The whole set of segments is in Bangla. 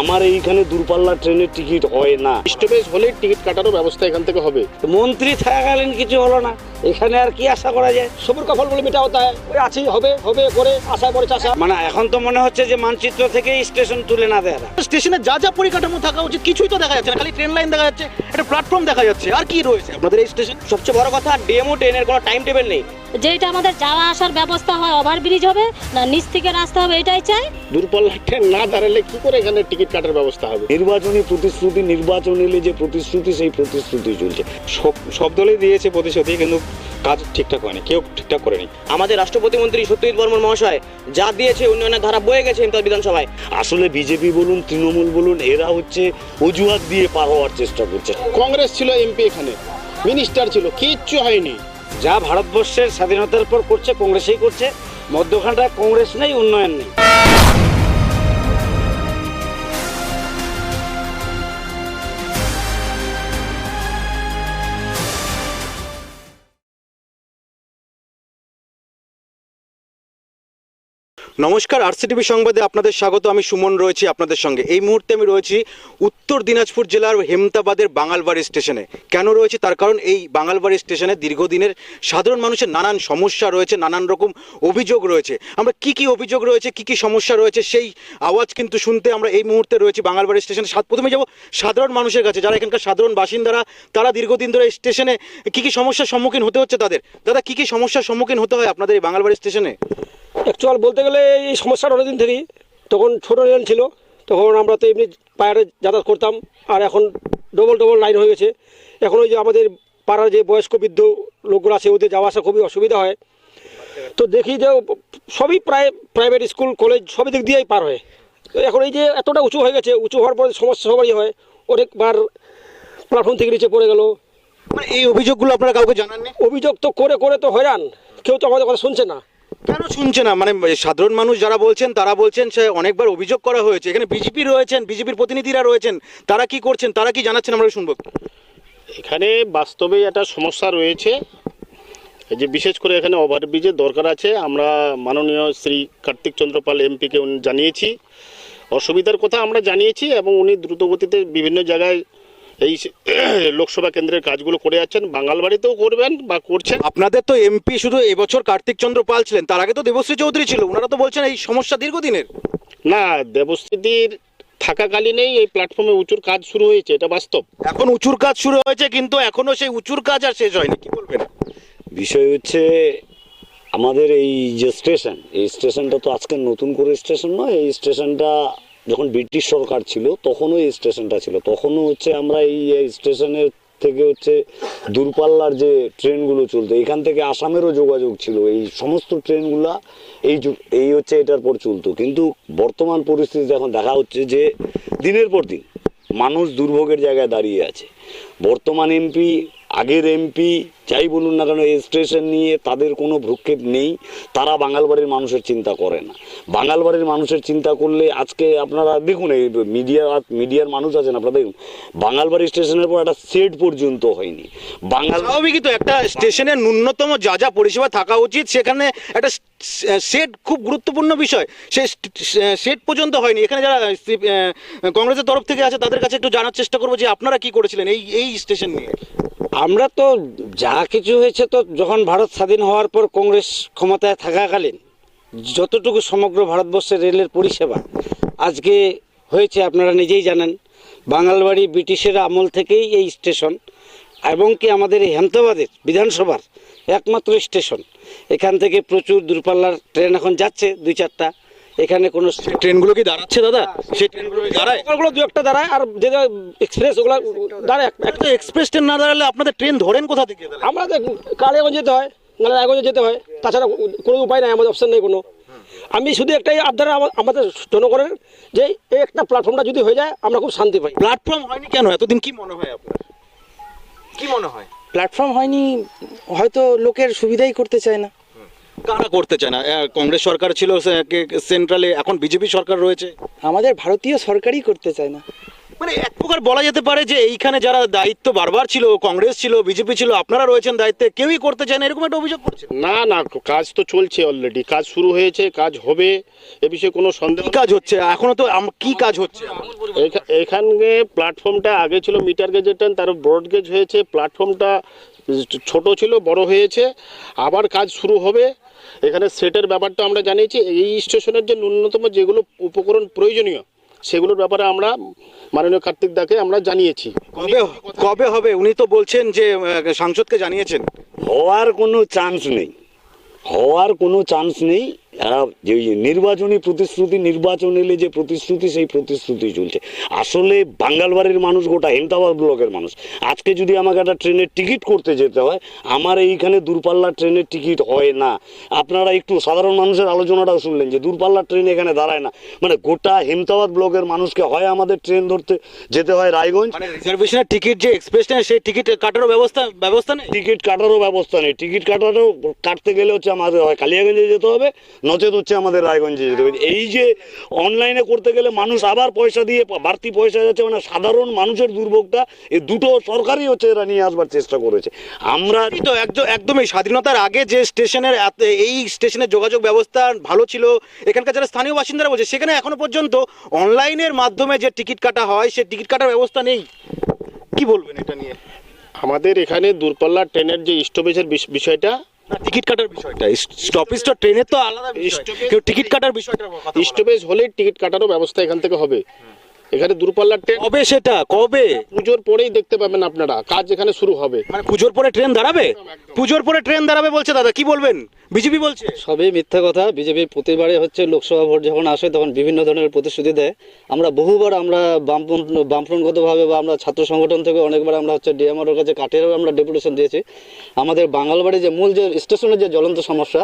আমার এইখানে দূরপাল্লার ট্রেনের টিকিট হয় না। স্টপেজ হলে টিকিট কাটারও ব্যবস্থা এখান থেকে হবে। মন্ত্রী থাকাকালীন কিছু হলো না। এখানে আর কি আশা করা যায়? সবুর কফল বলে মিটা হতে হয় ওই আছি হবে হবে করে আশা পরে চাষা। মানে এখন তো মনে হচ্ছে যে মানচিত্র থেকে স্টেশন তুলে না দেয় স্টেশনে যা যা পরিকাঠামো থাকা উচিত কিছুই তো দেখা যাচ্ছে না। খালি ট্রেন লাইন দেখা যাচ্ছে একটা প্ল্যাটফর্ম দেখা যাচ্ছে। আর কি রয়েছে আপনাদের এই স্টেশন সবচেয়ে বড় কথা ডেমো ট্রেনের কোনো টাইম টেবিল নেই। যেটা আমাদের যাওয়া আসার ব্যবস্থা হয় ওভারব্রিজ হবে না নিচ থেকে রাস্তা হবে এটাই চাই। দূরপাল্লার ট্রেন না দাঁড়ালে কি করে এখানে টিকিট কাটার ব্যবস্থা হবে। নির্বাচনী প্রতিশ্রুতি নির্বাচন এলে যে প্রতিশ্রুতি সেই প্রতিশ্রুতি চলছে। সব সব দলই দিয়েছে প্রতিশ্রুতি কিন্তু কাজ ঠিকঠাক হয়নি কেউ ঠিকঠাক করেনি। আমাদের রাষ্ট্রপতি মন্ত্রী সত্যজিৎ বর্মন মহাশয় যা দিয়েছে উন্নয়নের ধারা বয়ে গেছে ইমতাজ বিধানসভায়। আসলে বিজেপি বলুন তৃণমূল বলুন এরা হচ্ছে অজুহাত দিয়ে পার হওয়ার চেষ্টা করছে। কংগ্রেস ছিল এমপি এখানে মিনিস্টার ছিল কিচ্ছু হয়নি। যা ভারতবর্ষের স্বাধীনতার পর করছে কংগ্রেসেই করছে মধ্যখানটায় কংগ্রেস নেই উন্নয়ন নেই। নমস্কার আরসিটিভি সংবাদে আপনাদের স্বাগত। আমি সুমন রয়েছি আপনাদের সঙ্গে। এই মুহূর্তে আমি রয়েছি উত্তর দিনাজপুর জেলার হেমতাবাদের বাঙালবাড়ি স্টেশনে। কেন রয়েছে? তার কারণ এই বাঙালবাড়ি স্টেশনে দীর্ঘদিনের সাধারণ মানুষের নানান সমস্যা রয়েছে, নানান রকম অভিযোগ রয়েছে। আমরা কি কি অভিযোগ রয়েছে, কি কি সমস্যা রয়েছে, সেই আওয়াজ কিন্তু শুনতে আমরা এই মুহূর্তে রয়েছি বাঙালবাড়ি স্টেশনে। সাত প্রথমে যাব সাধারণ মানুষের কাছে। যারা এখানকার সাধারণ বাসিন্দারা, তারা দীর্ঘদিন ধরে স্টেশনে কি কি সমস্যার সম্মুখীন হতে হচ্ছে তাদের? দাদা, কি কি সমস্যার সম্মুখীন হতে হয় আপনাদের এই বাঙালবাড়ি স্টেশনে? অ্যাকচুয়াল বলতে গেলে এই সমস্যাটা অনেকদিন থেকেই। তখন ছোটো রেল ছিল তখন আমরা তো এমনি পায়ে যাতায়াত করতাম আর এখন ডবল ডবল লাইন হয়ে গেছে। এখন ওই যে আমাদের পাড়ার যে বয়স্ক বৃদ্ধ লোকগুলো আছে ওদের যাওয়া আসা খুবই অসুবিধা হয়। তো দেখি যে সবই প্রায় প্রাইভেট স্কুল কলেজ সবই দিক দিয়েই পার হয়। তো এখন এই যে এতটা উঁচু হয়ে গেছে উঁচু হওয়ার পরে সমস্যা সবারই হয়। অনেকবার প্ল্যাটফর্ম থেকে নিচে পড়ে গেল। মানে এই অভিযোগগুলো আপনারা কাউকে জানাননি? অভিযোগ তো করে করে তো হয়রান। কেউ তো আমাদের কথা শুনছে না। কেন শুনছে না? মানে সাধারণ মানুষ যারা বলছেন, তারা বলছেন সে অনেকবার অভিযোগ করা হয়েছে। এখানে বিজেপি রয়েছেন বিজেপির প্রতিনিধিরা রয়েছেন। তারা কি করছেন? তারা কি জানাচ্ছেন? আমরা শুনব এখানে বাস্তবে একটা সমস্যা রয়েছে। যে বিশেষ করে এখানে ওভারব্রিজের দরকার আছে। আমরা মাননীয় শ্রী কার্তিক চন্দ্রপাল এমপিকে জানিয়েছি। অসুবিধার কথা আমরা জানিয়েছি এবং উনি দ্রুতগতিতে বিভিন্ন জায়গায় এই লোকসভা কেন্দ্রের কাজগুলো করে যাচ্ছেন। বাঙালবাড়িতেও করবেন বা করছেন। আপনাদের তো এমপি শুধু এবছর কার্তিক চন্দ্র পাল ছিলেন তার আগে তো দেবশ্রী চৌধুরী ছিল। ওনারা তো বলছেন এই সমস্যা দীর্ঘদিনের। না দেবস্থিতির থাকাকালীনেই এই প্ল্যাটফর্মে উঁচুর কাজ শুরু হয়েছে এটা বাস্তব। এখন উঁচুর কাজ শুরু হয়েছে কিন্তু এখনও সেই উঁচুর কাজ আর শেষ হয়নি কি বলবেন? বিষয় হচ্ছে আমাদের এই যে স্টেশন এই স্টেশনটা তো আজকে নতুন করে স্টেশন নয় এই স্টেশনটা যখন ব্রিটিশ সরকার ছিল, তখনও এই স্টেশনটা ছিল। তখনও হচ্ছে আমরা এই স্টেশনের থেকে হচ্ছে দূরপাল্লার যে ট্রেনগুলো চলতো, এখান থেকে আসামেরও যোগাযোগ ছিল। এই সমস্ত ট্রেনগুলা এই এই হচ্ছে এটার পর চলতো। কিন্তু বর্তমান পরিস্থিতিতে এখন দেখা হচ্ছে যে দিনের পর দিন মানুষ দুর্ভোগের জায়গায় দাঁড়িয়ে আছে। বর্তমান এমপি, আগের এমপি যাই বলুন না কেন স্টেশন নিয়ে তাদের কোনো ভ্রুক্ষেপ নেই। তারা বাঙালবাড়ির মানুষের চিন্তা করে না। বাঙালবাড়ির মানুষের চিন্তা করলে আজকে আপনারা দেখুন, এই মিডিয়া মিডিয়ার মানুষ আছেন আপনারা দেখুন বাঙালবাড়ি স্টেশনের পর একটা সেট পর্যন্ত হয়নি। বাঙাল স্বাভাবিকই তো একটা স্টেশনের ন্যূনতম যা যা পরিষেবা থাকা উচিত, সেখানে একটা সেট খুব গুরুত্বপূর্ণ বিষয়। সে সেট পর্যন্ত হয়নি। এখানে যারা কংগ্রেসের তরফ থেকে আছে, তাদের কাছে একটু জানার চেষ্টা করব যে আপনারা কি করেছিলেন এই এই স্টেশন নিয়ে। আমরা তো যা কিছু হয়েছে তো যখন ভারত স্বাধীন হওয়ার পর কংগ্রেস ক্ষমতায় থাকাকালীন যতটুকু সমগ্র ভারতবর্ষের রেলের পরিষেবা আজকে হয়েছে, আপনারা নিজেই জানেন বাঙালবাড়ি ব্রিটিশের আমল থেকেই এই স্টেশন এবং কি আমাদের হেমতাবাদের বিধানসভার একমাত্র স্টেশন এখান থেকে প্রচুর দূরপাল্লার ট্রেন এখন যাচ্ছে দুই চারটা। এখানে কোনো ট্রেনগুলো কি দাঁড়াচ্ছে দাদা? সেই ট্রেনগুলো দাঁড়ায়? ওগুলো দু একটা দাঁড়ায় আর যেটা এক্সপ্রেস ওগুলো দাঁড়ায়। একটা এক্সপ্রেস ট্রেন না দাঁড়ালে আপনাদের ট্রেন ধরেন কোথা থেকে? আমাদের কালিয়াগঞ্জ যেতে হয় নাহলে রায়গঞ্জে যেতে হয়। তাছাড়া কোনো উপায় নাই আমাদের অপশন নেই কোনো। আমি শুধু একটাই আবদার আমা- আমাদের জনগণের যে এই একটা প্ল্যাটফর্মটা যদি হয়ে যায় আমরা খুব শান্তি পাই। প্ল্যাটফর্ম হয়নি কেন? এতদিন কি মনে হয় আপনার? কি মনে হয়? প্ল্যাটফর্ম হয়নি হয়তো লোকের সুবিধাই করতে চায় না। কারা করতে চায় না? কংগ্রেস সরকার ছিল সেন্ট্রালে এখন বিজেপি সরকার রয়েছে। আমাদের ভারতীয় সরকারই করতে চায় না। মানে এক প্রকার বলা যেতে পারে যে এইখানে যারা দায়িত্ব বারবার ছিল কংগ্রেস ছিল বিজেপি ছিল আপনারা রয়েছেন দায়িত্বে কেউই করতে চায় না এরকম একটা অভিযোগ করছে না না কাজ তো চলছে অলরেডি কাজ শুরু হয়েছে কাজ হবে এ বিষয়ে কোনো সন্দেহ কাজ হচ্ছে? এখনও তো কি কাজ হচ্ছে? এখা- এখানে প্ল্যাটফর্মটা আগে ছিল মিটার গেজের ট্রেন তার ব্রড গেজ হয়েছে প্ল্যাটফর্মটা ছোট ছিল বড় হয়েছে আবার কাজ শুরু হবে। এখানে সেটের ব্যাপারটা আমরা জানিয়েছি এই স্টেশনের যে ন্যূনতম যেগুলো উপকরণ প্রয়োজনীয় সেগুলোর ব্যাপারে আমরা মাননীয় কার্তিক দাকে আমরা জানিয়েছি। কবে কবে হবে? উনি তো বলছেন যে সাংসদকে জানিয়েছেন। হওয়ার কোনো চান্স নেই। হওয়ার কোনো চান্স নেই। এরা যে নির্বাচনী প্রতিশ্রুতি নির্বাচন এলে যে প্রতিশ্রুতি সেই প্রতিশ্রুতি চলছে। আসলে বাঙ্গালবাড়ির মানুষ গোটা হেমতাবাদ ব্লকের মানুষ। আজকে যদি আমাকে একটা ট্রেনের টিকিট করতে যেতে হয় আমার এইখানে দূরপাল্লার ট্রেনের টিকিট হয় না। আপনারা একটু সাধারণ মানুষের আলোচনাটাও শুনলেন যে দূরপাল্লার ট্রেন এখানে দাঁড়ায় না। মানে গোটা হেমতাবাদ ব্লকের মানুষকে হয় আমাদের ট্রেন ধরতে যেতে হয় রায়গঞ্জ। মানে রিজার্ভেশনের টিকিট যে এক্সপ্রেস ট্রেন সেই টিকিট কাটারও ব্যবস্থা ব্যবস্থা নেই? টিকিট কাটারও ব্যবস্থা নেই। টিকিট কাটারও কাটতে গেলে হচ্ছে আমাদের হয়। কালিয়াগঞ্জে যেতে হবে নচেত হচ্ছে আমাদের রায়গঞ্জে যেতে হবে। এই যে অনলাইনে করতে গেলে মানুষ আবার পয়সা দিয়ে বাড়তি পয়সা যাচ্ছে মানে সাধারণ মানুষের দুর্ভোগটা এই দুটো সরকারই হচ্ছে এরা নিয়ে আসবার চেষ্টা করেছে। আমরা তো একদম একদমই স্বাধীনতার আগে যে স্টেশনের এত- এই স্টেশনের যোগাযোগ ব্যবস্থা ভালো ছিল এখানকার যারা স্থানীয় বাসিন্দারা বলছে সেখানে এখনও পর্যন্ত অনলাইনের মাধ্যমে যে টিকিট কাটা হয় সে টিকিট কাটার ব্যবস্থা নেই। কি বলবেন এটা নিয়ে? আমাদের এখানে দূরপাল্লার ট্রেনের যে স্টপেজের বিষ- বিষয়টা না টিকিট কাটার বিষয়টা। স্টপেজ তো ট্রেনের তো আলাদা বিষয়। কেউ টিকিট কাটার বিষয়টা স্টপেজ হলেই টিকিট কাটারও ব্যবস্থা এখান থেকে হবে। এখানে দূরপাল্লার ট্রেন কবে সেটা? কবে? পুজোর পরেই দেখতে পাবেন আপনারা। কাজ এখানে শুরু হবে। মানে পুজোর পরে ট্রেন দাঁড়াবে? পুজোর পরে ট্রেন দাঁড়াবে বলছে দাদা কি বলবেন? বিজেপি বলছে। সবই মিথ্যা কথা। বিজেপি প্রতিবারে হচ্ছে লোকসভা ভোট যখন আসে তখন বিভিন্ন ধরনের প্রতিশ্রুতি দেয়। আমরা বহুবার আমরা বামপন্থ বামফ্রন্টগতভাবে বা আমরা ছাত্র সংগঠন থেকে অনেকবার আমরা হচ্ছে ডিএমআর কাছে কাঠেরও আমরা ডেপুটেশন দিয়েছি। আমাদের বাঙালবাড়ি যে মূল যে স্টেশনের যে জ্বলন্ত সমস্যা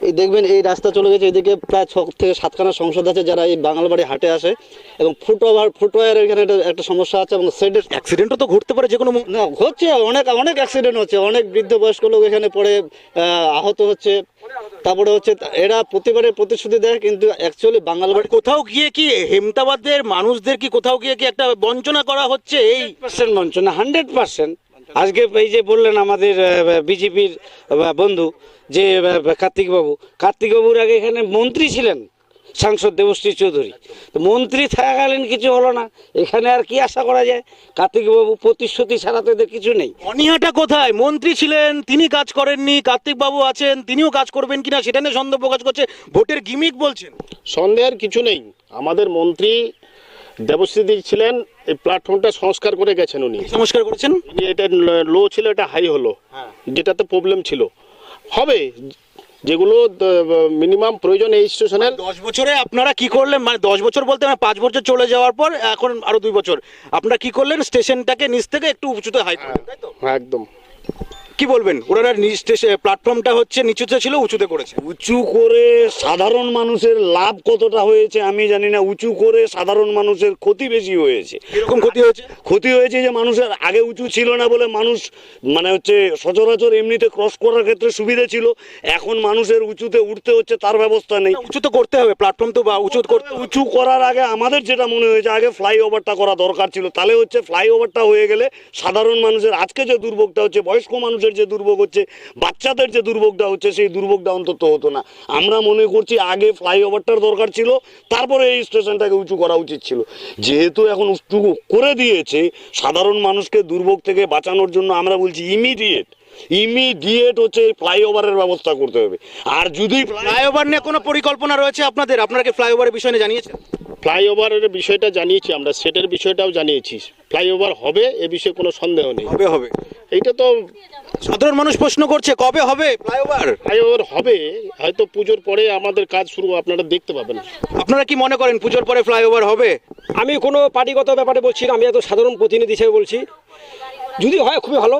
এই দেখবেন এই রাস্তা চলে গেছে এদিকে প্রায় ছ থেকে সাতখানা সংসদ আছে যারা এই বাঙালবাড়ি হাটে আসে এবং ফুটওভার ফুটওয়ারের এখানে একটা- একটা সমস্যা আছে এবং সেডের অ্যাক্সিডেন্টও তো ঘটতে পারে যে কোনো না হচ্ছে অনেক অনেক অ্যাক্সিডেন্ট হচ্ছে অনেক বৃদ্ধ বয়স্ক লোক এখানে পড়ে আহত হচ্ছে। তারপরে হচ্ছে এরা প্রতিবারে প্রতিশ্রুতি দেয় কিন্তু অ্যাকচুয়ালি বাঙাল বাড়ি কোথাও গিয়ে কি হেমতাবাদের মানুষদের কি কোথাও গিয়ে কি একটা বঞ্চনা করা হচ্ছে এই পার্সেন্ট বঞ্চনা হান্ড্রেড পার্সেন্ট আজকে এই যে বললেন আমাদের বিজেপির বন্ধু যে কার্তিকবাবু কার্তিকবাবুর আগে এখানে মন্ত্রী ছিলেন সাংসদ দেবশ্রী চৌধুরী। তো মন্ত্রী থাকাকালীন কিছু হলো না এখানে আর কি আশা করা যায়? কার্তিকবাবু প্রতিশ্রুতি ছাড়া তো এদের কিছু নেই। অনিহাটা কোথায়? মন্ত্রী ছিলেন তিনি কাজ করেননি কার্তিক বাবু আছেন তিনিও কাজ করবেন কিনা সেটা নিয়ে সন্দেহ প্রকাশ করছে। ভোটের গিমিক বলছেন। সন্দেহের কিছু নেই। আমাদের মন্ত্রী দেবশ্রীদি ছিলেন এই প্ল্যাটফর্মটা সংস্কার করে গেছেন উনি। সংস্কার করেছেন? যে এটা লো ছিল এটা হাই হলো। যেটাতে প্রবলেম ছিল। হবে যেগুলো মিনিমাম প্রয়োজন এই স্টেশনের দশ বছরে আপনারা কি করলেন? মানে দশ বছর বলতে মানে পাঁচ বছর চলে যাওয়ার পর এখন আরও দুই বছর। আপনারা কি করলেন? স্টেশনটাকে নিচ থেকে একটু উঁচুতে হাই করলেন তাই তো? হ্যাঁ একদম। কি বলবেন? ওনারা প্ল্যাটফর্মটা হচ্ছে নিচুতে ছিল উঁচুতে করেছে। উঁচু করে সাধারণ মানুষের লাভ কতটা হয়েছে আমি জানি না উঁচু করে সাধারণ মানুষের ক্ষতি বেশি হয়েছে। এরকম ক্ষতি হয়েছে? ক্ষতি হয়েছে যে মানুষের আগে উঁচু ছিল না বলে মানুষ মানে হচ্ছে সচরাচর এমনিতে ক্রস করার ক্ষেত্রে সুবিধা ছিল এখন মানুষের উঁচুতে উঠতে হচ্ছে তার ব্যবস্থা নেই। উঁচু তো করতে হবে প্ল্যাটফর্ম তো বা উঁচু করতে উঁচু করার আগে আমাদের যেটা মনে হয়েছে আগে ফ্লাইওভারটা করা দরকার ছিল। তাহলে হচ্ছে ফ্লাইওভারটা হয়ে গেলে সাধারণ মানুষের আজকে যে দুর্ভোগটা হচ্ছে বয়স্ক মানুষের যে দুর্ভোগ হচ্ছে, বাচ্চাদের যে দুর্ভোগটা হচ্ছে, সেই দুর্ভোগটা অন্তত হতো না। আমরা মনে করছি আগে ফ্লাইওভারটার দরকার ছিল, তারপরে এই স্টেশনটাকে উঁচু করা উচিত ছিল। যেহেতু এখন উঁচু করে দিয়েছে, সাধারণ মানুষকে দুর্ভোগ থেকে বাঁচানোর জন্য আমরা বলছি ইমিডিয়েট ইমিডিয়েট হচ্ছে এই ফ্লাইওভারের ব্যবস্থা করতে হবে। আর যদি ফ্লাইওভার নিয়ে কোনো পরিকল্পনা রয়েছে আপনাদের? আপনাকে ফ্লাইওভারের বিষয় নিয়ে জানিয়েছেন? ফ্লাইওভারের বিষয়টা জানিয়েছি আমরা সেটের বিষয়টাও জানিয়েছি। ফ্লাইওভার হবে এ বিষয়ে কোনো সন্দেহ নেই। হবে হবে। এইটা তো সাধারণ মানুষ প্রশ্ন করছে কবে হবে ফ্লাইওভার ফ্লাইওভার হবে হয়তো পুজোর পরে আমাদের কাজ শুরু আপনারা দেখতে পাবেন। আপনারা কি মনে করেন পুজোর পরে ফ্লাইওভার হবে? আমি কোনো পার্টিগত ব্যাপারে বলছি না আমি এত সাধারণ প্রতিনিধি হিসেবে বলছি। যদি হয় খুবই ভালো।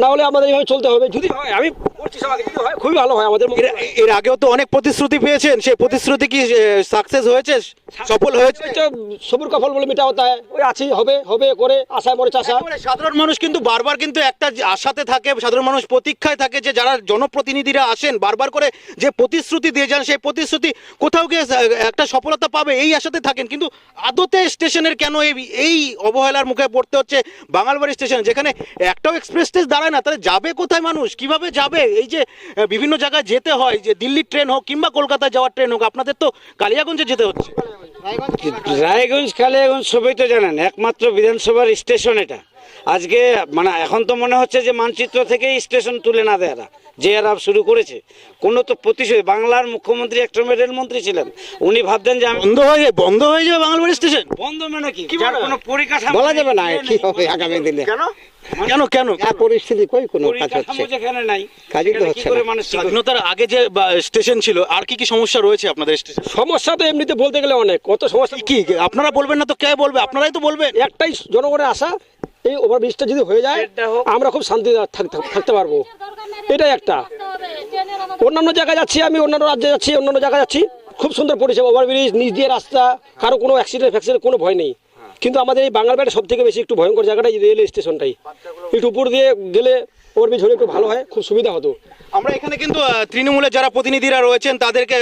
না হলে আমাদের এইভাবে চলতে হবে। যদি হয় আমি করছি সবাইকে যদি হয় খুবই ভালো হয় আমাদের এর আগেও তো অনেক প্রতিশ্রুতি পেয়েছেন। সেই প্রতিশ্রুতি কি সাকসেস হয়েছে? সফল হয়েছে সবুর কফল বলে মিটা হতা হয় ওই আছি হবে হবে করে আশায় মরে চাষা। সাধারণ মানুষ কিন্তু বারবার কিন্তু একটা আশাতে থাকে সাধারণ মানুষ প্রতীক্ষায় থাকে যে যারা জনপ্রতিনিধিরা আসেন বারবার করে যে প্রতিশ্রুতি দিয়ে যান সেই প্রতিশ্রুতি কোথাও গিয়ে একটা সফলতা পাবে এই আশাতে থাকেন। কিন্তু আদতে স্টেশনের কেন এই এই অবহেলার মুখে পড়তে হচ্ছে? বাঙালবাড়ি স্টেশন যেখানে একটাও এক্সপ্রেস স্টেজ দাঁড়ায় না, তাহলে যাবে কোথায় মানুষ? কীভাবে যাবে? এই যে বিভিন্ন জায়গায় যেতে হয়, যে দিল্লির ট্রেন হোক কিংবা কলকাতায় যাওয়ার ট্রেন হোক, আপনাদের তো কালিয়াগঞ্জে যেতে হচ্ছে। রায়গঞ্জ, কালিয়াগঞ্জ সবই তো জানেন, একমাত্র বিধানসভার স্টেশন এটা। আজকে মানে এখন তো মনে হচ্ছে যে মানচিত্র থেকেই স্টেশন তুলে না দেয়ারা যে এরা শুরু করেছে কোনো তো প্রতিশোধ বাংলার মুখ্যমন্ত্রী একটা রেলমন্ত্রী ছিলেন উনি ভাবতেন যে বন্ধ হয়ে বন্ধ হয়ে যাবে বাঙালবাড়ি স্টেশন? বন্ধ মানে কি? যার কোনো পরিকাঠামো বলা যাবে না ইয়ে কি হবে আগামী দিনে? কেন? কেন কেন? পরিস্থিতি কই কোনো কাজ হচ্ছে? যেখানে নাই কাজই তো হচ্ছে? স্বাধীনতার আগে যে স্টেশন ছিল আর কি কি সমস্যা রয়েছে আপনাদের স্টেশন? সমস্যা তো এমনিতে বলতে গেলে অনেক কত সমস্যা? কি আপনারা বলবেন না তো কে বলবে? আপনারাই তো বলবেন। একটাই জনগণের আশা এই ওভারব্রিজটা যদি হয়ে যায় আমরা খুব শান্তিতে থাকতে থাকতে পারব। এটাই একটা। অন্যান্য জায়গায় যাচ্ছি আমি অন্যান্য রাজ্যে যাচ্ছি অন্যান্য জায়গায় যাচ্ছি। খুব সুন্দর পরিষেবা ওভারব্রিজ নিচ দিয়ে রাস্তা কারও কোনো অ্যাক্সিডেন্ট ফ্যাক্সিডেন্ট কোনো ভয় নেই। কিন্তু আমাদের এই বাংলার বাইরে সব থেকে বেশি একটু ভয়ঙ্কর জায়গাটা এই রেল স্টেশনটাই। একটু উপর দিয়ে গেলে ওভারব্রিজ হলে একটু ভালো হয় খুব সুবিধা হতো। আমরা এখানে কিন্তু তৃণমূলের যারা প্রতিনিধিরা রয়েছেন তাদেরকে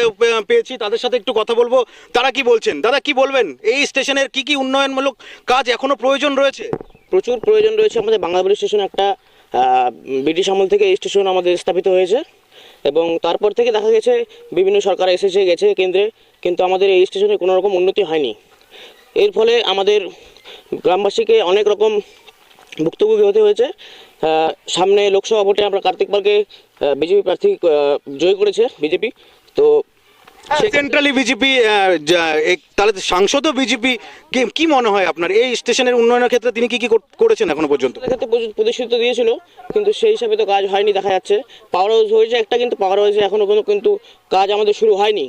পেয়েছি। তাদের সাথে একটু কথা বলব। তারা কি বলছেন? দাদা কি বলবেন? এই স্টেশনের কি কি উন্নয়নমূলক কাজ এখনও প্রয়োজন রয়েছে? প্রচুর প্রয়োজন রয়েছে আমাদের বাংলাবাড়ি স্টেশন একটা ব্রিটিশ আমল থেকে এই স্টেশন আমাদের স্থাপিত হয়েছে। এবং তারপর থেকে দেখা গেছে, বিভিন্ন সরকার এসেছে, গেছে কেন্দ্রে, কিন্তু আমাদের এই স্টেশনে কোনো রকম উন্নতি হয়নি। এর ফলে আমাদের গ্রামবাসীকে অনেক রকম ভুক্তভোগী হতে হয়েছে। সামনে লোকসভা ভোটে আমরা কার্তিক পালকে বিজেপি প্রার্থী জয় করেছে, বিজেপি। তো সেন্ট্রালি বিজেপি তাহলে সাংসদও বিজেপি কি মনে হয় আপনার? এই স্টেশনের উন্নয়নের ক্ষেত্রে তিনি কি কি কর- করেছেন এখনও পর্যন্ত? ক্ষেত্রে প্রতিশ্রুতি দিয়েছিল কিন্তু সেই হিসাবে তো কাজ হয়নি দেখা যাচ্ছে। পাওয়ার হাউস হয়েছে একটা কিন্তু পাওয়ার হাউসে এখনও কোনো কিন্তু কাজ আমাদের শুরু হয়নি।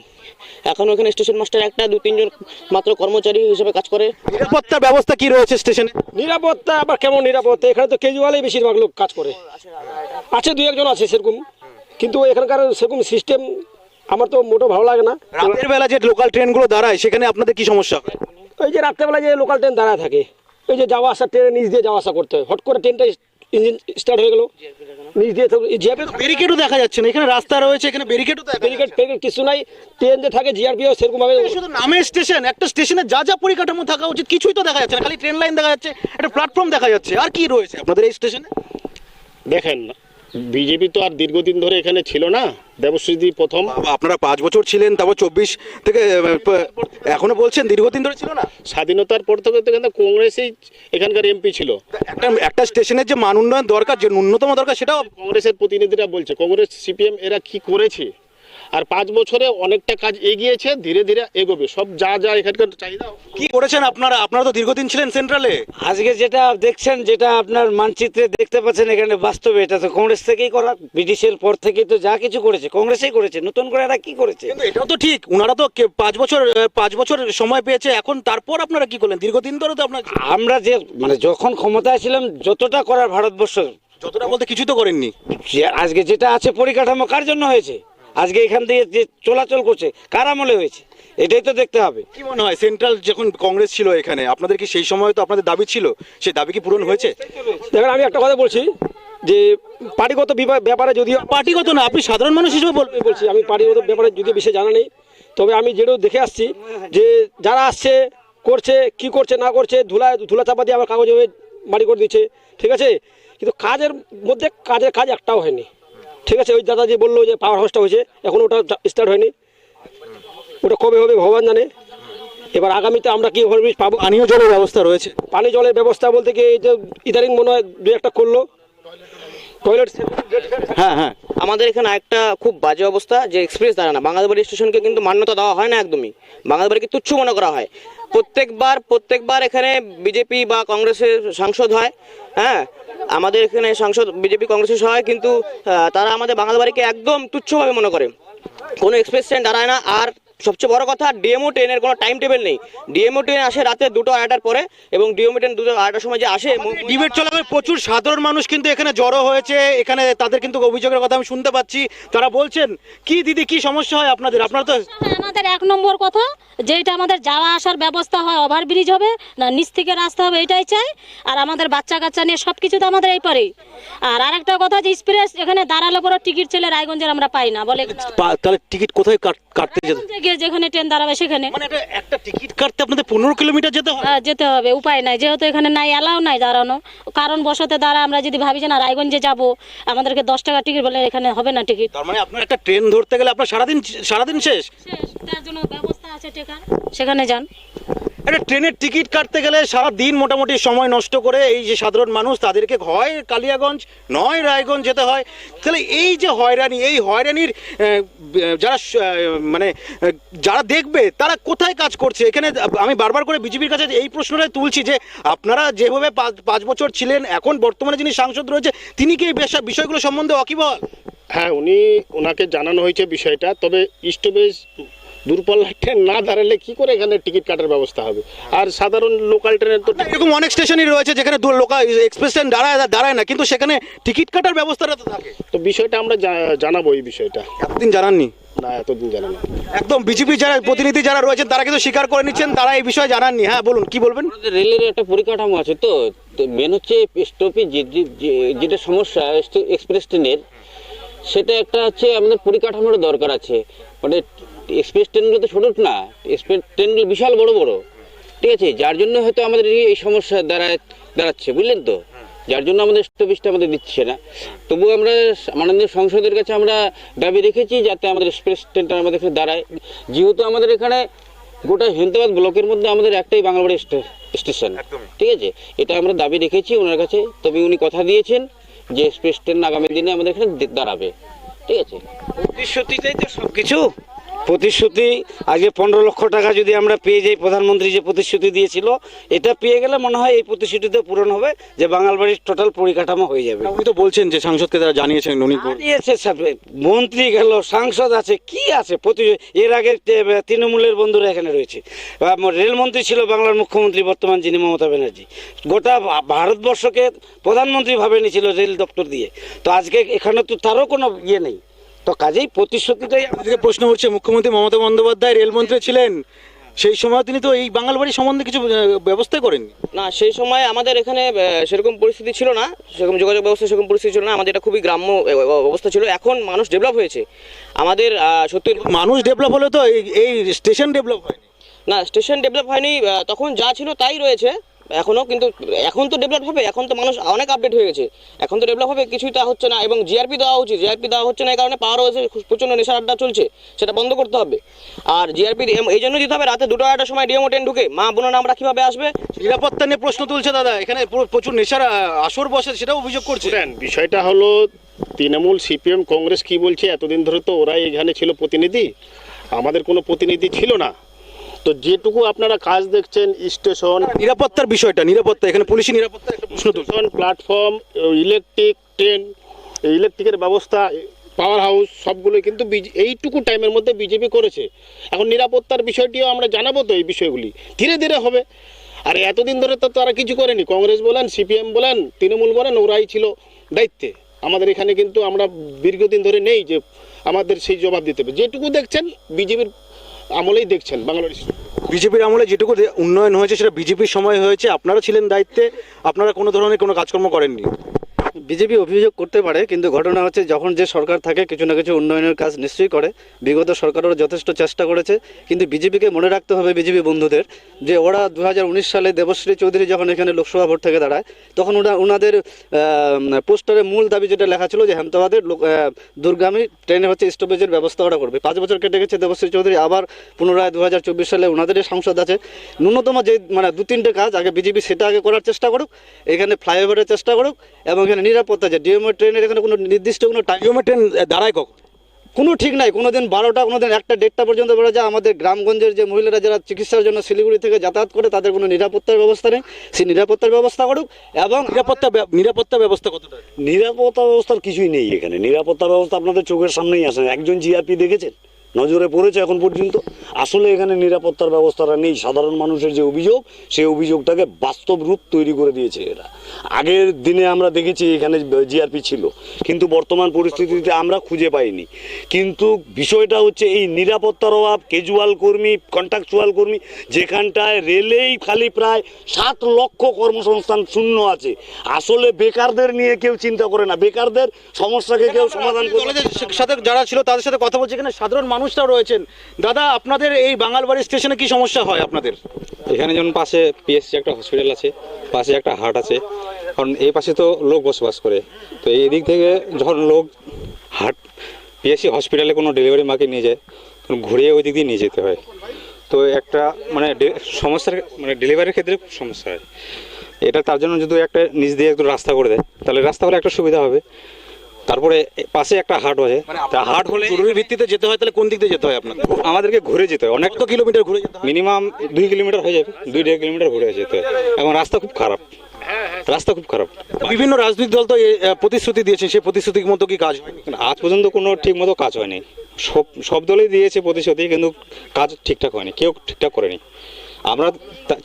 এখনও এখানে স্টেশন মাস্টার একটা দু তিনজন মাত্র কর্মচারী হিসেবে কাজ করে। নিরাপত্তার ব্যবস্থা কি রয়েছে স্টেশনে নিরাপত্তা আবার কেমন নিরাপত্তা? এখানে তো কেজরিওয়ালই বেশিরভাগ লোক কাজ করে। আছে দু একজন আছে সেরকম। কিন্তু এখানকার সেরকম সিস্টেম আমার তো মোটো ভালো লাগে না। রাতের বেলা যে লোকাল ট্রেনগুলো দাঁড়ায় সেখানে আপনাদের কি সমস্যা? হয় ওই যে রাত্রেবেলা যে লোকাল ট্রেন দাঁড়ায় থাকে ওই যে যাওয়া আসা ট্রেনে নিচ দিয়ে যাওয়া আসা করতে হয়। হট করে ট্রেনটা ইঞ্জিন স্টার্ট হয়ে গেল। নিচ দিয়ে জিআরপি ব্যারিকেডও দেখা যাচ্ছে না। এখানে রাস্তা রয়েছে এখানে ব্যারিকেডও দেখা ব্যারিকেড ফেরিকেড কিছু নাই। ট্রেন যে থাকে জিআরপিও সেরকম ভাবে না। শুধু নামের স্টেশন একটা স্টেশনে যা যা পরিকাঠামো থাকা উচিত কিছুই তো দেখা যাচ্ছে না। খালি ট্রেন লাইন দেখা যাচ্ছে একটা প্ল্যাটফর্ম দেখা যাচ্ছে। আর কি রয়েছে আপনাদের এই স্টেশনে দেখেন বিজেপি তো আর দীর্ঘদিন ধরে এখানে ছিল না। দেবশ্রীদি প্রথম। আপনারা পাঁচ বছর ছিলেন তারপর চব্বিশ থেকে এখনও বলছেন দীর্ঘদিন ধরে ছিল না? স্বাধীনতার পর থেকে তো এখানে কংগ্রেসই এখানকার এমপি ছিল। একটা একটা স্টেশনের যে মান উন্নয়ন দরকার যে ন্যূনতম দরকার সেটাও কংগ্রেসের প্রতিনিধিরা বলছে কংগ্রেস সিপিএম এরা কি করেছে? আর পাঁচ বছরে অনেকটা কাজ এগিয়েছে ধীরে ধীরে এগোবে। সব যা যা এখানকার চাহিদা কি করেছেন আপনারা? আপনারা তো দীর্ঘদিন ছিলেন সেন্ট্রালে। আজকে যেটা দেখছেন যেটা আপনার মানচিত্রে দেখতে পাচ্ছেন এখানে বাস্তবে এটা তো কংগ্রেস থেকেই করা। ব্রিটিশের পর থেকে তো যা কিছু করেছে কংগ্রেসই করেছে। নতুন করে এরা কি করেছে? এটাও তো ঠিক ওনারা তো পাঁচ বছর পাঁচ বছর সময় পেয়েছে এখন তারপর আপনারা কি করলেন? দীর্ঘদিন ধরে তো আপনার আমরা যে মানে যখন ক্ষমতায় ছিলাম যতটা করার ভারতবর্ষ যতটা বলতে কিছুই তো করেননি। আজকে যেটা আছে পরিকাঠামো কার জন্য হয়েছে? আজকে এখান দিয়ে যে চলাচল করছে কার আমলে হয়েছে? এটাই তো দেখতে হবে। কি মনে হয় সেন্ট্রাল যখন কংগ্রেস ছিল এখানে আপনাদের কি সেই সময় তো আপনাদের দাবি ছিল? সেই দাবি কি পূরণ হয়েছে? দেখেন আমি একটা কথা বলছি যে পার্টিগত ব্যাপারে যদিও পার্টিগত না আপনি সাধারণ মানুষ হিসেবে বলছি আমি পার্টিগত ব্যাপারে যদিও বেশি জানা নেই তবে আমি যেটাও দেখে আসছি যে যারা আসছে করছে কি করছে না করছে ধুলা ধুলা চাপা দিয়ে আবার কাগজ হয়ে বাড়ি করে দিচ্ছে ঠিক আছে? কিন্তু কাজের মধ্যে কাজের কাজ একটাও হয়নি। ঠিক আছে ওই দাদা যে বলল যে পাওয়ার হাউসটা হয়েছে এখন ওটা স্টার্ট হয়নি। ওটা কবে হবে ভগবান জানে। এবার আগামীতে আমরা কি ওভারব্রিজ পাবো? পানীয় জলের ব্যবস্থা রয়েছে। পানীয় জলের ব্যবস্থা বলতে কি এই যে ইদারিং মনে হয় দু একটা করল। হ্যাঁ হ্যাঁ। আমাদের এখানে একটা খুব বাজে অবস্থা, যে এক্সপ্রেস দাঁড়ায় না। বাঙালবাড়ি স্টেশনকে কিন্তু মান্যতা দেওয়া হয় না একদমই। বাঙালবাড়িকে তুচ্ছ মনে করা হয়। প্রত্যেকবার প্রত্যেকবার এখানে বিজেপি বা কংগ্রেসের সাংসদ হয় হ্যাঁ? আমাদের এখানে সাংসদ বিজেপি কংগ্রেসের হয়, কিন্তু তারা আমাদের বাঙালবাড়িকে একদম তুচ্ছভাবে মনে করে। কোনো এক্সপ্রেস ট্রেন দাঁড়ায় না। আর সবচেয়ে বড় কথা ডিএমও ট্রেনের কোনো টাইম টেবিল নেই ডিএমও ট্রেন আসে রাতে দুটো আড়াইটার পরে এবং ডিএমও ট্রেন দুটো আড়াইটার সময় যে আসে ডিবেট চলাকালীন প্রচুর সাধারণ মানুষ কিন্তু এখানে জড়ো হয়েছে। এখানে তাদের কিন্তু অভিযোগের কথা আমি শুনতে পাচ্ছি। তারা বলছেন কি দিদি কি সমস্যা হয় আপনাদের? আপনারা তো আমাদের এক নম্বর কথা যেটা আমাদের যাওয়া আসার ব্যবস্থা হয় ওভারব্রিজ হবে না নিচ থেকে রাস্তা হবে এটাই চাই। আর আমাদের বাচ্চা কাচ্চা নিয়ে সব কিছু তো আমাদের এই পারে আর আরেকটা কথা যে এক্সপ্রেস এখানে দাঁড়ালে পরে টিকিট ছেলে রায়গঞ্জের আমরা পাই না বলে তাহলে টিকিট কোথায় কাট- কাটতে যেতে যেখানে ট্রেন দাঁড়াবে সেখানে? মানে এটা একটা টিকিট কাটতে আপনাদের পনেরো কিলোমিটার যেতে হবে যেতে হবে উপায় নাই। যেহেতু এখানে নাই অ্যালাউ নাই দাঁড়ানো কারণ বসতে দাঁড়া আমরা যদি ভাবি যে না রায়গঞ্জে যাব আমাদেরকে দশ টাকা টিকিট বলে এখানে হবে না টিকিট। তার মানে আপনার একটা ট্রেন ধরতে গেলে আপনার সারাদিন সারাদিন শেষ? শেষ তার জন্য ব্যবস্থা আছে টেকার। সেখানে যান। একটা ট্রেনের টিকিট কাটতে গেলে সারা দিন মোটামুটি সময় নষ্ট করে এই যে সাধারণ মানুষ, তাদেরকে হয় কালিয়াগঞ্জ, নয় রায়গঞ্জ যেতে হয়। তাহলে এই যে হয়রানি, এই হয়রানির যারা মানে যারা দেখবে, তারা কোথায় কাজ করছে? এখানে আমি বারবার করে বিজেপির কাছে এই প্রশ্নটাই তুলছি যে, আপনারা যেভাবে পাঁচ বছর ছিলেন, এখন বর্তমানে যিনি সাংসদ রয়েছে, তিনি কি এই বিষয়গুলো সম্বন্ধে অকিবল? হ্যাঁ উনি ওনাকে জানানো হয়েছে বিষয়টা, তবে স্টপেজ দূরপাল্লা ট্রেন না দাঁড়ালে কি করে এখানে টিকিট কাটার ব্যবস্থা হবে? আর সাধারণ লোকাল ট্রেনের তো এরকম অনেক স্টেশনই রয়েছে যেখানে লোকাল এক্সপ্রেস ট্রেন দাঁড়ায় দাঁড়ায় না কিন্তু সেখানে টিকিট কাটার ব্যবস্থাটা তো থাকে। তো বিষয়টা আমরা জানাব এই বিষয়টা। এতদিন জানাননি? না এতদিন জানানো একদম বিজেপি যারা প্রতিনিধি যারা রয়েছেন তারা কিন্তু স্বীকার করে নিচ্ছেন তারা এই বিষয়ে জানাননি। হ্যাঁ বলুন কি বলবেন? রেলের একটা পরিকাঠামো আছে তো মেন হচ্ছে স্টপে যেটা সমস্যা এক্সপ্রেস ট্রেনের সেটা একটা হচ্ছে আমাদের পরিকাঠামোর দরকার আছে। মানে এক্সপ্রেস ট্রেনগুলো তো ছোট না এক্সপ্রেস ট্রেনগুলো বিশাল বড় বড়। ঠিক আছে যার জন্য হয়তো আমাদের এই- সমস্যা দাঁড়ায় দাঁড়াচ্ছে বুঝলেন তো? যার জন্য আমাদের স্টপেজটা আমাদের দিচ্ছে না। তবুও আমরা মাননীয় সংসদের কাছে আমরা দাবি রেখেছি যাতে আমাদের এক্সপ্রেস ট্রেনটা আমাদের এখানে দাঁড়ায়। যেহেতু আমাদের এখানে গোটা হেমতাবাদ ব্লকের মধ্যে আমাদের একটাই বাংলাবাড়ি স্টে- স্টেশন। ঠিক আছে? এটা আমরা দাবি রেখেছি ওনার কাছে। তবে উনি কথা দিয়েছেন যে এক্সপ্রেস ট্রেন আগামী দিনে আমাদের এখানে দাঁড়াবে। ঠিক আছে? প্রতিশ্রুতিটাই তো সব কিছু প্রতিশ্রুতি আজকে পনেরো লক্ষ টাকা যদি আমরা পেয়ে যাই প্রধানমন্ত্রী যে প্রতিশ্রুতি দিয়েছিল এটা পেয়ে গেলে মনে হয় এই প্রতিশ্রুতিতে পূরণ হবে যে বাঙালবাড়ির টোটাল পরিকাঠামো হয়ে যাবে। উনি তো বলছেন যে সাংসদকে তারা জানিয়েছেন উনি দিয়েছে মন্ত্রী গেল সাংসদ আছে কি আছে? প্রতি এর আগে তৃণমূলের বন্ধুরা এখানে রয়েছে। রেলমন্ত্রী ছিল বাংলার মুখ্যমন্ত্রী বর্তমান যিনি মমতা ব্যানার্জি। গোটা ভারতবর্ষকে প্রধানমন্ত্রী ভাবে নিয়েছিল রেল দপ্তর দিয়ে। তো আজকে এখানে তো তারও কোনো ইয়ে নেই। তো কাজেই প্রতিশ্রুতিটাই আমাদের প্রশ্ন উঠছে মুখ্যমন্ত্রী মমতা বন্দ্যোপাধ্যায় রেলমন্ত্রী ছিলেন। সেই সময় তিনি তো এই বাঙাল বাড়ি সম্বন্ধে কিছু ব্যবস্থা করেননি। না সেই সময় আমাদের এখানে সেরকম পরিস্থিতি ছিল না। সেরকম যোগাযোগ ব্যবস্থা সেরকম পরিস্থিতি ছিল না। আমাদের এটা খুবই গ্রাম্য অবস্থা ছিল। এখন মানুষ ডেভেলপ হয়েছে। আমাদের সত্যি মানুষ ডেভেলপ হলে তো এই এই স্টেশন ডেভেলপ হয়নি। না স্টেশন ডেভেলপ হয়নি তখন যা ছিল তাই রয়েছে। এখনও কিন্তু এখন তো ডেভেলপ হবে এখন তো মানুষ অনেক আপডেট হয়ে গেছে। এখন তো ডেভেলপ হবে কিছুই তা হচ্ছে না এবং জিআরপি দেওয়া উচিত। জিআরপি দেওয়া হচ্ছে না এই কারণে পাওয়ার হয়েছে প্রচণ্ড নেশার আড্ডা চলছে সেটা বন্ধ করতে হবে। আর জিআরপি এই জন্য দিতে হবে রাতে দুটো আড়াইটার সময় ডিএমও ট্রেন ঢুকে। মা বোনেরা আমরা কীভাবে আসবে? নিরাপত্তা নিয়ে প্রশ্ন তুলছে দাদা এখানে প্রচুর নেশার আসর বসে সেটাও অভিযোগ করছে। বিষয়টা হলো তৃণমূল সিপিএম কংগ্রেস কি বলছে? এতদিন ধরে তো ওরাই এখানে ছিল প্রতিনিধি। আমাদের কোনো প্রতিনিধি ছিল না। তো যেটুকু আপনারা কাজ দেখছেন স্টেশন নিরাপত্তার বিষয়টা নিরাপত্তা এখানে পুলিশি নিরাপত্তা একটা প্রশ্ন স্টেশন প্ল্যাটফর্ম ইলেকট্রিক ট্রেন ইলেকট্রিকের ব্যবস্থা পাওয়ার হাউস সবগুলো কিন্তু এইটুকু টাইমের মধ্যে বিজেপি করেছে। এখন নিরাপত্তার বিষয়টিও আমরা জানাব তো এই বিষয়গুলি। ধীরে ধীরে হবে। আর এতদিন ধরে তো তারা কিছু করেনি। কংগ্রেস বলেন সিপিএম বলেন তৃণমূল বলেন ওরাই ছিল দায়িত্বে। আমাদের এখানে কিন্তু আমরা দীর্ঘদিন ধরে নেই যে আমাদের সেই জবাব দিতে হবে। যেটুকু দেখছেন বিজেপির আমলেই দেখছেন বাংলাদেশ বিজেপির আমলে যেটুকু উন্নয়ন হয়েছে, সেটা বিজেপির সময় হয়েছে, আপনারা ছিলেন দায়িত্বে, আপনারা কোনো ধরনের কোনো কাজকর্ম করেননি। বিজেপি অভিযোগ করতে পারে, কিন্তু ঘটনা হচ্ছে যখন যে সরকার থাকে, কিছু না কিছু উন্নয়নের কাজ নিশ্চয়ই করে। বিগত সরকারও যথেষ্ট চেষ্টা করেছে, কিন্তু বিজেপিকে মনে রাখতে হবে বিজেপি বন্ধুদের, যে ওরা দু হাজার উনিশ সালে দেবশ্রী চৌধুরী যখন এখানে লোকসভা ভোট থেকে দাঁড়ায়, তখন ওরা ওনাদের পোস্টারে মূল দাবি যেটা লেখা ছিল যে হেমতাবাদের দুর্গামী ট্রেনে হচ্ছে স্টপেজের ব্যবস্থা ওরা করবে। পাঁচ বছর কেটে গেছে দেবশ্রী চৌধুরী, আবার পুনরায় দু হাজার চব্বিশ সালে ওনাদেরই সংসদ আছে। ন্যূনতম যে মানে দু তিনটে কাজ, আগে বিজেপি সেটা আগে করার চেষ্টা করুক, এখানে ফ্লাইওভারের চেষ্টা করুক, এবং এখানে নিরাপত্তা যে ডিএমও ট্রেনের এখানে কোনো নির্দিষ্ট কোনো টাইম ডিওমে ট্রেন দাঁড়ায় কখন? কোনো ঠিক নাই কোনো দিন বারোটা কোনো দিন একটা দেড়টা পর্যন্ত বেরো যায়। আমাদের গ্রামগঞ্জের যে মহিলারা যারা চিকিৎসার জন্য শিলিগুড়ি থেকে যাতায়াত করে তাদের কোনো নিরাপত্তার ব্যবস্থা নেই। সেই নিরাপত্তার ব্যবস্থা করুক এবং নিরাপত্তা নিরাপত্তা ব্যবস্থা কতটা? নিরাপত্তা ব্যবস্থার কিছুই নেই এখানে। নিরাপত্তা ব্যবস্থা আপনাদের চোখের সামনেই আসে একজন জিআরপি দেখেছেন? নজরে পড়েছে এখন পর্যন্ত। আসলে এখানে নিরাপত্তার ব্যবস্থাটা নেই। সাধারণ মানুষের যে অভিযোগ, সেই অভিযোগটাকে বাস্তব রূপ তৈরি করে দিয়েছে এরা। আগের দিনে আমরা দেখেছি এখানে জিআরপি ছিল, কিন্তু বর্তমান পরিস্থিতিতে আমরা খুঁজে পাইনি। কিন্তু বিষয়টা হচ্ছে এই নিরাপত্তার অভাব কেজুয়াল কর্মী কন্ট্রাকচুয়াল কর্মী, যেখানটায় রেলেই খালি প্রায় সাত লক্ষ কর্মসংস্থান শূন্য আছে। আসলে বেকারদের নিয়ে কেউ চিন্তা করে না। বেকারদের সমস্যাকে কেউ সমাধান করে যারা ছিল তাদের সাথে কথা বলছে এখানে। সাধারণ মানুষরাও রয়েছেন। দাদা, আপনাদের এই বাঙালবাড়ি স্টেশনে কি সমস্যা হয় আপনাদের? এখানে যেমন পাশে পিএসসি একটা হসপিটাল আছে, পাশে একটা হাট আছে। কারণ এই পাশে তো লোক বসবাস করে। তো এই দিক থেকে যখন লোক হাট পিএসসি হসপিটালে কোনো ডেলিভারি মাকে নিয়ে যায়, তখন ঘুরিয়ে ওই দিক দিয়ে নিয়ে যেতে হয়। তো একটা মানে সমস্যার মানে ডেলিভারির ক্ষেত্রে খুব সমস্যা হয়। এটা তার জন্য যদি একটা নিচ দিয়ে একটু রাস্তা করে দেয়, তাহলে রাস্তা হলে একটা সুবিধা হবে। তারপরে পাশে একটা হাট আছে। তা হাট হলে জরুরি ভিত্তিতে যেতে হয় তাহলে কোন দিক দিয়ে যেতে হয় আপনাদের? আমাদেরকে ঘুরে যেতে হয়। অনেক তো কিলোমিটার ঘুরে যেতে মিনিমাম দুই কিলোমিটার হয়ে যাবে দুই দেড় কিলোমিটার ঘুরে যেতে হয়। এবং রাস্তা খুব খারাপ। রাস্তা খুব খারাপ। বিভিন্ন রাজনৈতিক দল তো প্রতিশ্রুতি দিয়েছে সেই প্রতিশ্রুতির মতো কি কাজ হয়নি আজ পর্যন্ত কোনো ঠিক মতো কাজ হয়নি। সব সব দলই দিয়েছে প্রতিশ্রুতি কিন্তু কাজ ঠিকঠাক হয়নি কেউ ঠিকঠাক করেনি। আমরা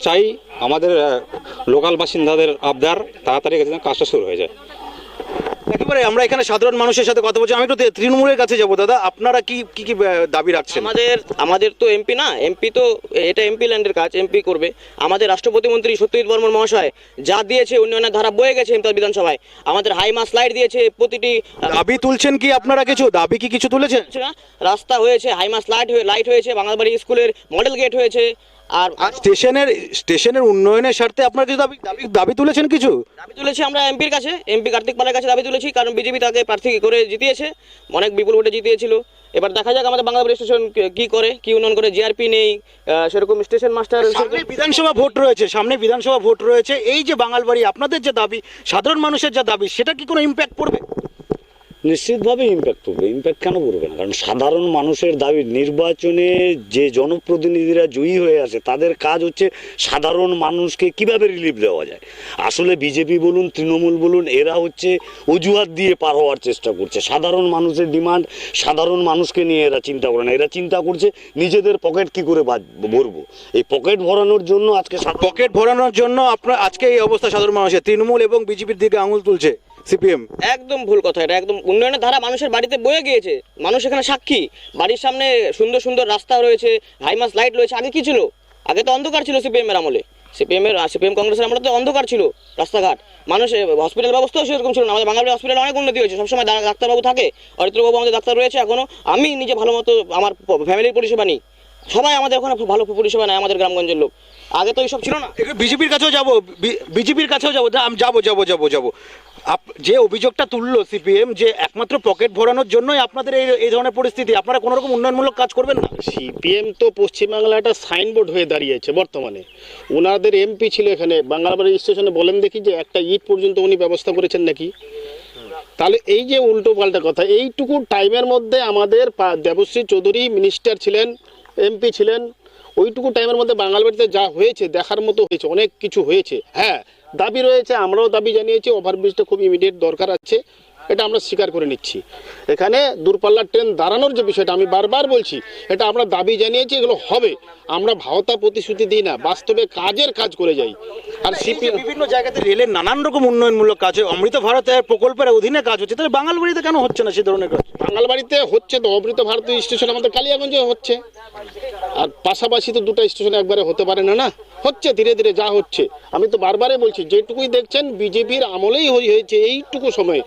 চাই আমাদের লোকাল বাসিন্দাদের আবদার তাড়াতাড়ি যেন কাজটা শুরু হয়ে যায়। একেবারে আমরা এখানে সাধারণ মানুষের সাথে কথা বলছি। আমি একটু তৃণমূলের কাছে যাব দাদা। আপনারা কি কি কি দাবি রাখছেন? আমাদের আমাদের তো এমপি না। এমপি তো এটা এমপি ল্যান্ডের কাজ এমপি করবে। আমাদের রাষ্ট্রপতি মন্ত্রী সত্যজিৎ বর্মন মহাশয় যা দিয়েছে উন্নয়নের ধারা বয়ে গেছে এমতাল বিধানসভায়। আমাদের হাই মাস লাইট দিয়েছে প্রতিটি দাবি তুলছেন কি আপনারা কিছু? দাবি কি কিছু তুলেছেন? রাস্তা হয়েছে হাই মাস লাইট হয়ে লাইট হয়েছে বাঙালবাড়ি স্কুলের মডেল গেট হয়েছে। আর স্টেশনের স্টেশনের উন্নয়নের স্বার্থে আপনারা কিছু দাবি দাবি দাবি তুলেছেন কিছু? দাবি তুলেছি আমরা এমপির কাছে এমপি কার্তিক পালের কাছে দাবি তুলেছি কারণ বিজেপি তাকে প্রার্থী করে জিতিয়েছে। অনেক বিপুল ভোটে জিতিয়েছিল। এবার দেখা যাক আমাদের বাংলাবাড়ি স্টেশন কি করে কি উন্নয়ন করে জিআরপি নেই সেরকম স্টেশন মাস্টার বিধানসভা ভোট রয়েছে সামনে বিধানসভা ভোট রয়েছে। এই যে বাঙালবাড়ি আপনাদের যে দাবি সাধারণ মানুষের যা দাবি সেটা কি কোনো ইম্প্যাক্ট পড়বে? নিশ্চিতভাবে ইম্প্যাক্ট পড়বে ইম্প্যাক্ট কেন পড়বে না? কারণ সাধারণ মানুষের দাবি, নির্বাচনে যে জনপ্রতিনিধিরা জয়ী হয়ে আছে, তাদের কাজ হচ্ছে সাধারণ মানুষকে কীভাবে রিলিফ দেওয়া যায়? আসলে বিজেপি বলুন, তৃণমূল বলুন, এরা হচ্ছে অজুহাত দিয়ে পার হওয়ার চেষ্টা করছে। সাধারণ মানুষের ডিমান্ড সাধারণ মানুষকে নিয়ে এরা চিন্তা করে না। এরা চিন্তা করছে নিজেদের পকেট কি করে ভরবো? এই পকেট ভরানোর জন্য আজকে পকেট ভরানোর জন্য আপনার, আজকে এই অবস্থা সাধারণ মানুষের। তৃণমূল এবং বিজেপির দিকে আঙুল তুলছে। সিপিএম। একদম ভুল কথা এটা একদম উন্নয়নের ধারা মানুষের বাড়িতে বয়ে গিয়েছে। মানুষ এখানে সাক্ষী। বাড়ির সামনে সুন্দর সুন্দর রাস্তা রয়েছে হাইমাস লাইট রয়েছে আগে কি ছিল? আগে তো অন্ধকার ছিল সিপিএম এর আমলে। সিপিএম এর সিপিএম কংগ্রেসের আমলে তো অন্ধকার ছিল রাস্তাঘাট। মানুষ হসপিটাল ব্যবস্থাও সেরকম ছিল না। আমাদের বাঙালি হসপিটালে অনেক উন্নতি হয়েছে। সবসময় ডাক্তারবাবু থাকে। অরিত্রবাবু আমাদের ডাক্তার রয়েছে এখনও। আমি নিজে ভালো মতো আমার ফ্যামিলির পরিষেবা নিই। সবাই আমাদের ওখানে ভালো পরিষেবা নেয় আমাদের গ্রামগঞ্জের লোক। আগে তো এইসব ছিল না। বিজেপির কাছেও যাব বিজেপির কাছেও যাব আমি যাব যাব যাব যাব। আপ- যে অভিযোগটা তুললো সিপিএম যে একমাত্র পকেট ভরানোর জন্যই আপনাদের এই এই ধরনের পরিস্থিতি, আপনারা কোনো রকম উন্নয়নমূলক কাজ করবেন না? সিপিএম তো পশ্চিমবাংলা একটা সাইনবোর্ড হয়ে দাঁড়িয়েছে বর্তমানে। ওনাদের এমপি ছিল এখানে বাঙালবাড়ি স্টেশনে বলেন দেখি যে একটা ইট পর্যন্ত উনি ব্যবস্থা করেছেন নাকি? তাহলে এই যে উল্টো পাল্টা কথা, এইটুকু টাইমের মধ্যে আমাদের দেবশ্রী চৌধুরী মিনিস্টার ছিলেন, এমপি ছিলেন, ওইটুকু টাইমের মধ্যে বাঙালবাড়িতে যা হয়েছে, দেখার মতো হয়েছে, অনেক কিছু হয়েছে। হ্যাঁ দাবি রয়েছে আমরাও দাবি জানিয়েছি ওভারব্রিজটা খুব ইমিডিয়েট দরকার আছে। এটা আমরা স্বীকার করে নিচ্ছি। এখানে দূরপাল্লার ট্রেন দাঁড়ানোর যে বিষয়টা আমি বারবার বলছি এটা আমরা দাবি জানিয়েছি এগুলো হবে। আমরা ভাওতা প্রতিশ্রুতি দিই না বাস্তবে কাজের কাজ করে যাই। আর সিপিএম বিভিন্ন জায়গাতে রেলের নানান রকম উন্নয়নমূলক কাজ অমৃত ভারতের প্রকল্পের অধীনে কাজ হচ্ছে তাহলে বাঙালবাড়িতে কেন হচ্ছে না সে ধরনের কাজ? বাঙালবাড়িতে হচ্ছে তো অমৃত ভারতী স্টেশন আমাদের কালিয়াগঞ্জে হচ্ছে। আর পাশাপাশি তো দুটো স্টেশন একবারে হতে পারে না না? হচ্ছে ধীরে ধীরে যা হচ্ছে। আমি তো বারবারই বলছি যেটুকুই দেখছেন বিজেপির আমলেই হয়ে- হয়েছে এইটুকু সময়।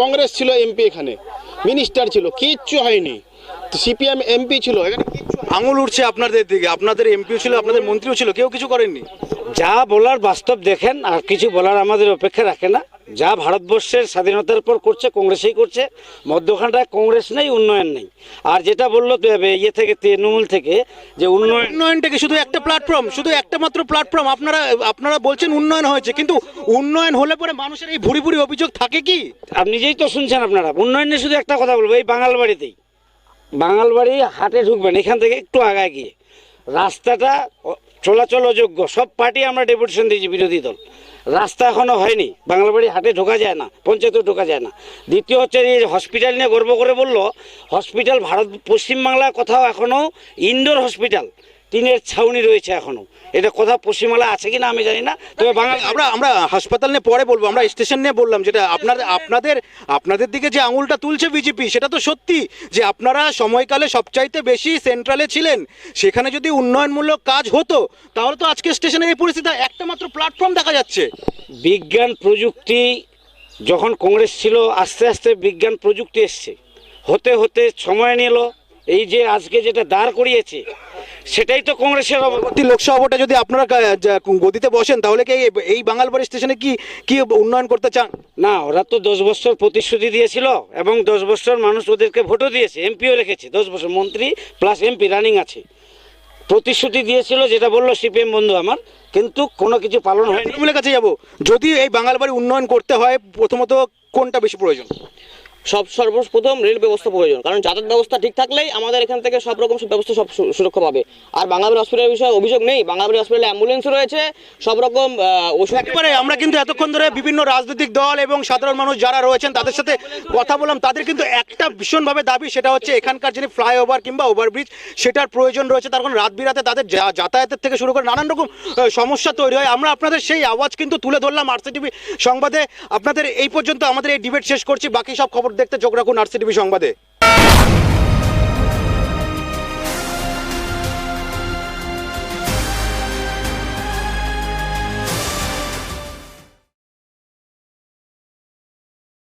কংগ্রেস ছিল এমপি এখানে মিনিস্টার ছিল, কিচ্ছু হয়নি। সিপিএম এমপি ছিল, এখানে আঙুল উঠছে আপনাদের দিকে, আপনাদের এমপিও ছিল, আপনাদের মন্ত্রীও ছিল, কেউ কিছু করেননি। যা বলার বাস্তব দেখেন আর কিছু বলার আমাদের অপেক্ষা রাখে না। যা ভারতবর্ষের স্বাধীনতার পর করছে কংগ্রেসেই করছে মধ্যখানটায় কংগ্রেস নেই উন্নয়ন নেই। আর যেটা বলল ইয়ে থেকে তৃণমূল থেকে যে উন্নয়ন উন্নয়নটাকে শুধু একটা প্ল্যাটফর্ম শুধু একটা মাত্র প্ল্যাটফর্ম আপনারা আপনারা বলছেন উন্নয়ন হয়েছে কিন্তু উন্নয়ন হলে পরে মানুষের এই ভুরি ভুরি অভিযোগ থাকে কি? আর নিজেই তো শুনছেন আপনারা উন্নয়নে শুধু একটা কথা বলব এই বাঙাল বাড়িতেই। বাঙাল বাড়ি হাটে ঢুকবেন এখান থেকে একটু আগায় গিয়ে। রাস্তাটা চলাচল অযোগ্য সব পার্টি আমরা ডেপুটেশন দিয়েছি, বিরোধী দল। রাস্তা এখনও হয়নি বাংলাবাড়ি হাটে ঢোকা যায় না, পঞ্চায়েতেও ঢোকা যায় না। দ্বিতীয় হচ্ছে এই হসপিটাল নিয়ে গর্ব করে বলল হসপিটাল ভারত, পশ্চিমবাংলার কোথাও এখনও ইনডোর হসপিটাল টিনের ছাউনি রয়েছে এখনও। এটা কোথাও পশ্চিমবাংলা আছে কিনা আমি জানি না। তবে বাংলা আমরা আমরা হাসপাতাল নিয়ে পরে বলব আমরা স্টেশন নিয়ে বললাম যেটা আপনাদের আপনাদের আপনাদের দিকে যে আঙুলটা তুলছে বিজেপি সেটা তো সত্যি যে আপনারা সময়কালে সবচাইতে বেশি সেন্ট্রালে ছিলেন। সেখানে যদি উন্নয়নমূলক কাজ হতো তাহলে তো আজকে স্টেশনের এই পরিস্থিতি একটা মাত্র প্ল্যাটফর্ম দেখা যাচ্ছে। বিজ্ঞান প্রযুক্তি যখন কংগ্রেস ছিল আস্তে আস্তে বিজ্ঞান প্রযুক্তি এসছে। হতে হতে সময় নিল এই যে আজকে যেটা দাঁড় করিয়েছে সেটাই তো কংগ্রেসের। পরবর্তী লোকসভা ভোটে যদি আপনারা গদিতে বসেন তাহলে কি এই- বাঙালবাড়ি স্টেশনে কি কি উন্নয়ন করতে চান? না ওরা তো দশ বছর প্রতিশ্রুতি দিয়েছিল এবং দশ বছর মানুষ ওদেরকে ভোটও দিয়েছে এমপিও রেখেছে। দশ বছর মন্ত্রী প্লাস এমপি রানিং আছে। প্রতিশ্রুতি দিয়েছিল যেটা বলল সিপিএম বন্ধু আমার কিন্তু কোনো কিছু পালন হয়নি। কাছে যাব। যদি এই বাঙালবাড়ি উন্নয়ন করতে হয় প্রথমত কোনটা বেশি প্রয়োজন? সব সর্বপ্রথম রেল ব্যবস্থা প্রয়োজন। কারণ যাতায়াত ব্যবস্থা ঠিক থাকলেই আমাদের এখান থেকে সব রকম ব্যবস্থা সব সুরক্ষা পাবে। আর বাঙালি হসপিটালের বিষয়ে অভিযোগ নেই। বাঙালি হসপিটালে অ্যাম্বুলেন্স রয়েছে, সব রকম ওষুধ আমরা কিন্তু এতক্ষণ ধরে বিভিন্ন রাজনৈতিক দল এবং সাধারণ মানুষ যারা রয়েছেন, তাদের সাথে কথা বললাম। তাদের কিন্তু একটা ভীষণভাবে দাবি, সেটা হচ্ছে এখানকার যিনি ফ্লাইওভার কিংবা ওভারব্রিজ সেটার প্রয়োজন রয়েছে। তার কারণ রাত বিরাতে তাদের যাতায়াতের থেকে শুরু করে নানান রকম সমস্যা তৈরি হয়। আমরা আপনাদের সেই আওয়াজ কিন্তু তুলে ধরলাম। আরসিটিভি সংবাদে আপনাদের এই পর্যন্ত আমাদের এই ডিবেট শেষ করছি। বাকি সব খবর দেখতে চোখ রাখুন আরসিটিভি সংবাদে।